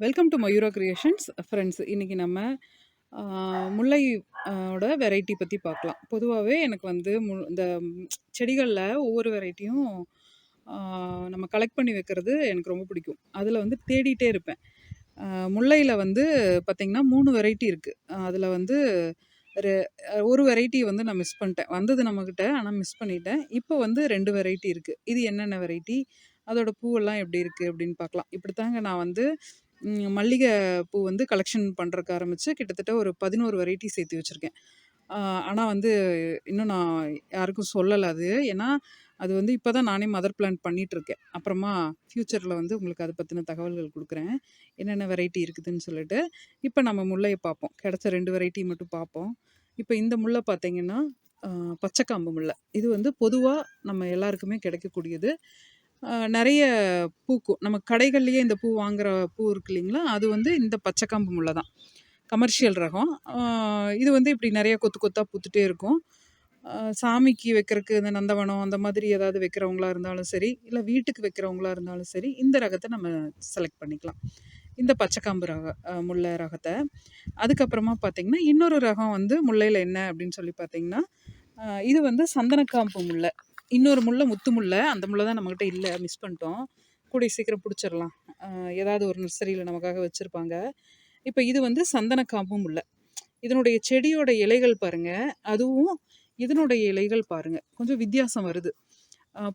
Welcome to Mayura creations friends இன்றைக்கி நம்ம முல்லை ஓட வெரைட்டி பற்றி பார்க்கலாம். பொதுவாகவே எனக்கு வந்து மு இந்த செடிகளில் ஒவ்வொரு வெரைட்டியும் நம்ம கலெக்ட் பண்ணி வைக்கிறது எனக்கு ரொம்ப பிடிக்கும். அதில் வந்து தேடிட்டே இருப்பேன். முல்லையில் வந்து பார்த்திங்கன்னா மூணு வெரைட்டி இருக்குது அதில் வந்து ரெ- ஒரு வெரைட்டி வந்து நான் மிஸ் பண்ணிட்டேன். வந்தது நம்மக்கிட்ட ஆனால் மிஸ் பண்ணிட்டேன். இப்போ வந்து ரெண்டு வெரைட்டி இருக்குது இது என்னென்ன வெரைட்டி அதோட பூவெல்லாம் எப்படி இருக்குது அப்படின்னு பார்க்கலாம். இப்படி தாங்க நான் வந்து மல்லிகை பூ வந்து கலெக்ஷன் பண்ணுறக்கு ஆரம்பித்து கிட்டத்தட்ட ஒரு பதினோரு வெரைட்டி சேர்த்து வச்சுருக்கேன். ஆனால் வந்து இன்னும் நான் யாருக்கும் சொல்லலை அது. ஏன்னா அது வந்து இப்போ தான் நானே மதர் பிளான் பண்ணிகிட்ருக்கேன் அப்புறமா ஃப்யூச்சரில் வந்து உங்களுக்கு அதை பற்றின தகவல்கள் கொடுக்குறேன். என்னென்ன வெரைட்டி இருக்குதுன்னு சொல்லிட்டு. இப்போ நம்ம முல்லையை பார்ப்போம். கிடச்ச ரெண்டு வெரைட்டி மட்டும் பார்ப்போம். இப்போ இந்த முல்லை பார்த்தீங்கன்னா பச்சைக்காம்பு முல்லை. இது வந்து பொதுவாக நம்ம எல்லாருக்குமே கிடைக்கக்கூடியது. நிறைய பூக்கும் நம்ம கடைகள்லேயே இந்த பூ வாங்குற பூ இருக்கு இல்லைங்களா? அது வந்து இந்த பச்சைக்காம்பு முல்லை தான். கமர்ஷியல் ரகம். இது வந்து இப்படி நிறைய கொத்து கொத்தாக பூத்துட்டே இருக்கும். சாமிக்கு வைக்கிறதுக்கு இந்த நந்தவனம் அந்த மாதிரி ஏதாவது வைக்கிறவங்களா இருந்தாலும் சரி இல்லை வீட்டுக்கு வைக்கிறவங்களா இருந்தாலும் சரி இந்த ரகத்தை நம்ம செலக்ட் பண்ணிக்கலாம். இந்த பச்சைக்காம்பு ரக முல்லை ரகத்தை. அதுக்கப்புறமா பார்த்தீங்கன்னா இன்னொரு ரகம் வந்து முல்லையில் என்ன அப்படின்னு சொல்லி பார்த்தீங்கன்னா இது வந்து சந்தனக்காம்பு முல்லை. இன்னொரு முல்லை முத்து முல்லை அந்த முல்லை தான் நம்மக்கிட்ட இல்லை மிஸ் பண்ணிட்டோம். கூடிய சீக்கிரம் பிடிச்சிடலாம். ஏதாவது ஒரு நர்சரியில் நமக்காக வச்சுருப்பாங்க. இப்போ இது வந்து சந்தனக்காம்பு முல்லை இதனுடைய செடியோட இலைகள் பாருங்க. அதுவும் இதனுடைய இலைகள் பாருங்கள் கொஞ்சம் வித்தியாசம் வருது.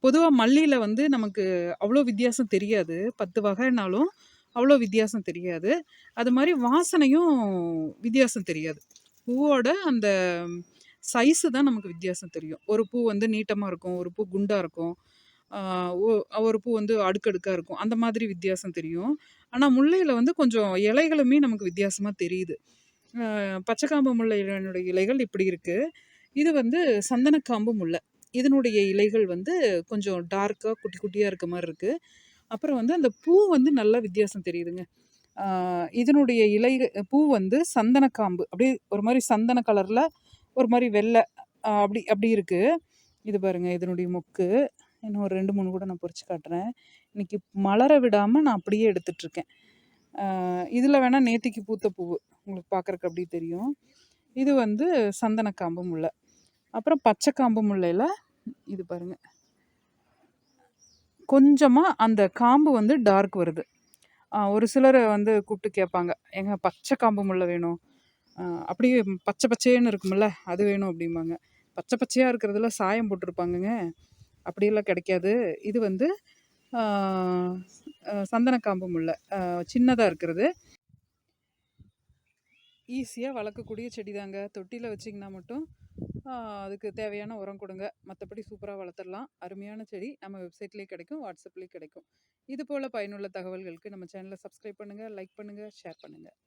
பொதுவாக மல்லியில் வந்து நமக்கு அவ்வளோ வித்தியாசம் தெரியாது. பத்து வகைனாலும் அவ்வளோ வித்தியாசம் தெரியாது. அது மாதிரி வாசனையும் வித்தியாசம் தெரியாது. பூவோட அந்த சைஸு தான் நமக்கு வித்தியாசம் தெரியும். ஒரு பூ வந்து நீட்டமாக இருக்கும் ஒரு பூ குண்டாக இருக்கும் ஒரு பூ வந்து அடுக்கடுக்காக இருக்கும். அந்த மாதிரி வித்தியாசம் தெரியும். ஆனால் முல்லையில் வந்து கொஞ்சம் இலைகளுமே நமக்கு வித்தியாசமாக தெரியுது. பச்சைக்காம்பு முல்லையினுடைய இலைகள் இப்படி இருக்குது இது வந்து சந்தனக்காம்பு முல்லை. இதனுடைய இலைகள் வந்து கொஞ்சம் டார்க்காக குட்டி குட்டியாக இருக்க மாதிரி இருக்குது அப்புறம் வந்து அந்த பூ வந்து நல்லா வித்தியாசம் தெரியுதுங்க. இதனுடைய இலை பூ வந்து சந்தனக்காம்பு. அப்படியே ஒரு மாதிரி சந்தன கலரில் ஒரு மாதிரி வெள்ளை. அப்படி அப்படி இருக்குது இது பாருங்கள் இதனுடைய மொக்கு. இன்னும் ஒரு ரெண்டு மூணு கூட நான் பொறிச்சு காட்டுறேன். இன்றைக்கி மலர விடாமல் நான் அப்படியே எடுத்துட்ருக்கேன். இதில் வேணால் நேத்திக்கு பூத்த பூவு. உங்களுக்கு பார்க்குறக்கு அப்படி தெரியும். இது வந்து சந்தனக்காம்பு முல்லை. அப்புறம் பச்சைக்காம்பு முல்லையில் இது பாருங்க. கொஞ்சமாக அந்த காம்பு வந்து டார்க் வருது. ஒரு சிலர் வந்து கூப்பிட்டு கேட்பாங்க. எங்கள் பச்சை காம்பு முல்லை வேணும். அப்படியே பச்சை பச்சைன்னு இருக்கும்ல அது வேணும் அப்படிம்பாங்க. பச்சை பச்சையாக இருக்கிறதுல சாயம் போட்டிருப்பாங்கங்க. அப்படியெல்லாம் கிடைக்காது. இது வந்து சந்தனக்காம்பு முல்லை. சின்னதாக இருக்கிறது. ஈஸியாக வளர்க்கக்கூடிய செடி தாங்க தொட்டியில் வச்சிங்கன்னா மட்டும் அதுக்கு தேவையான உரம் கொடுங்க. மற்றபடி சூப்பராக வளர்த்துடலாம். அருமையான செடி நம்ம வெப்சைட்லேயே கிடைக்கும் வாட்ஸ்அப்லேயும் கிடைக்கும். இது போல் பயனுள்ள தகவல்களுக்கு நம்ம சேனலை சப்ஸ்கிரைப் பண்ணுங்கள் லைக் பண்ணுங்கள் ஷேர் பண்ணுங்கள்